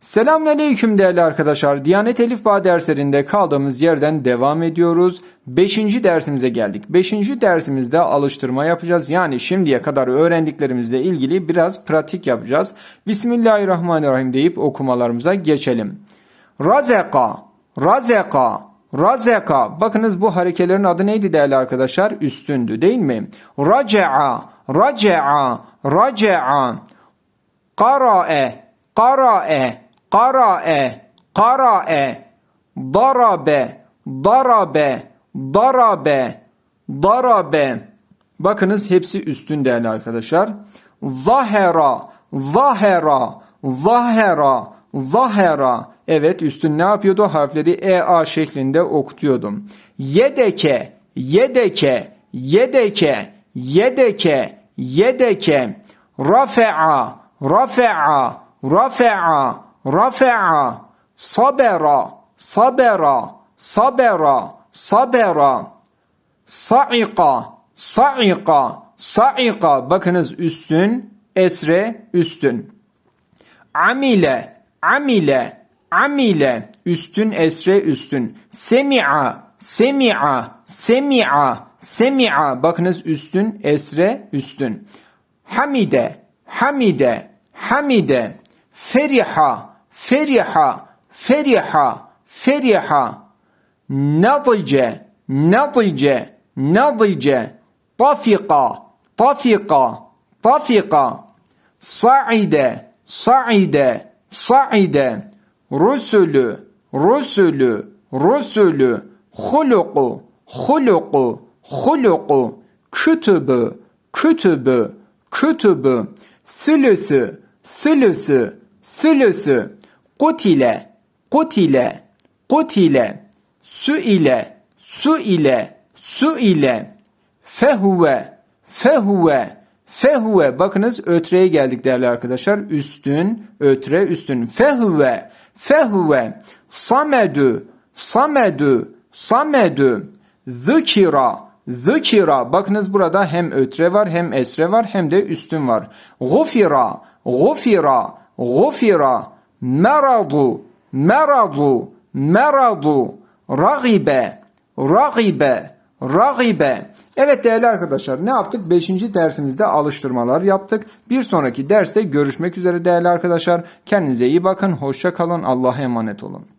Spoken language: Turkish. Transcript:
Selamünaleyküm değerli arkadaşlar. Diyanet Elif Bağ derslerinde kaldığımız yerden devam ediyoruz. Beşinci dersimize geldik. Beşinci dersimizde alıştırma yapacağız. Yani şimdiye kadar öğrendiklerimizle ilgili biraz pratik yapacağız. Bismillahirrahmanirrahim deyip okumalarımıza geçelim. Razeka, razeka, razeka. Bakınız bu harekelerin adı neydi değerli arkadaşlar? Üstündü değil mi? Race'a, race'a, race'a. Qara'e, qara'e, qara'e, qara'e, darabe, darabe, darabe, darabe. Bakınız hepsi üstün değerli arkadaşlar. Zahera, zahera, zahera, zahera. Evet üstün ne yapıyordu? Harfleri EA şeklinde okutuyordum. Yedeke, yedeke, yedeke, yedeke, yedeke. Rafa'a, rafa'a, rafa'a, rafa'a. Sabera, sabera, sabera, sabera. Sa'ika, sa'ika, sa'ika. Bakınız üstün, esre, üstün. Amile, amile, amile. Üstün, esre, üstün. Semi'a, semi'a, semi'a, semi'a. Bakınız üstün, esre, üstün. Hamide, hamide, hamide. Feriha, feriha, feriha, feriha, nadice, nadice, nadice, tafika, tafika, tafika, saide, saide, saide, rusulü, rusulü, rusulü, huluku, huluku, huluku, kütübü, kütübü, kütübü, sülüsü, sülüsü, sülüsü, Kutile, kutile, kutile. Su ile, su ile, su ile. Fehuve, fehuve, fehuve. Bakınız ötreye geldik değerli arkadaşlar. Üstün, ötre, üstün. Fehuve, fehuve. Samedü, samedü, samedü. Zikira, Zıkira. Bakınız burada hem ötre var hem esre var hem de üstün var. Gufira, gufira, gufira, meradu meradu meradu ragibe, ragibe, ragibe. Evet değerli arkadaşlar ne yaptık? Beşinci dersimizde alıştırmalar yaptık. Bir sonraki derste görüşmek üzere değerli arkadaşlar. Kendinize iyi bakın, hoşça kalın, Allah'a emanet olun.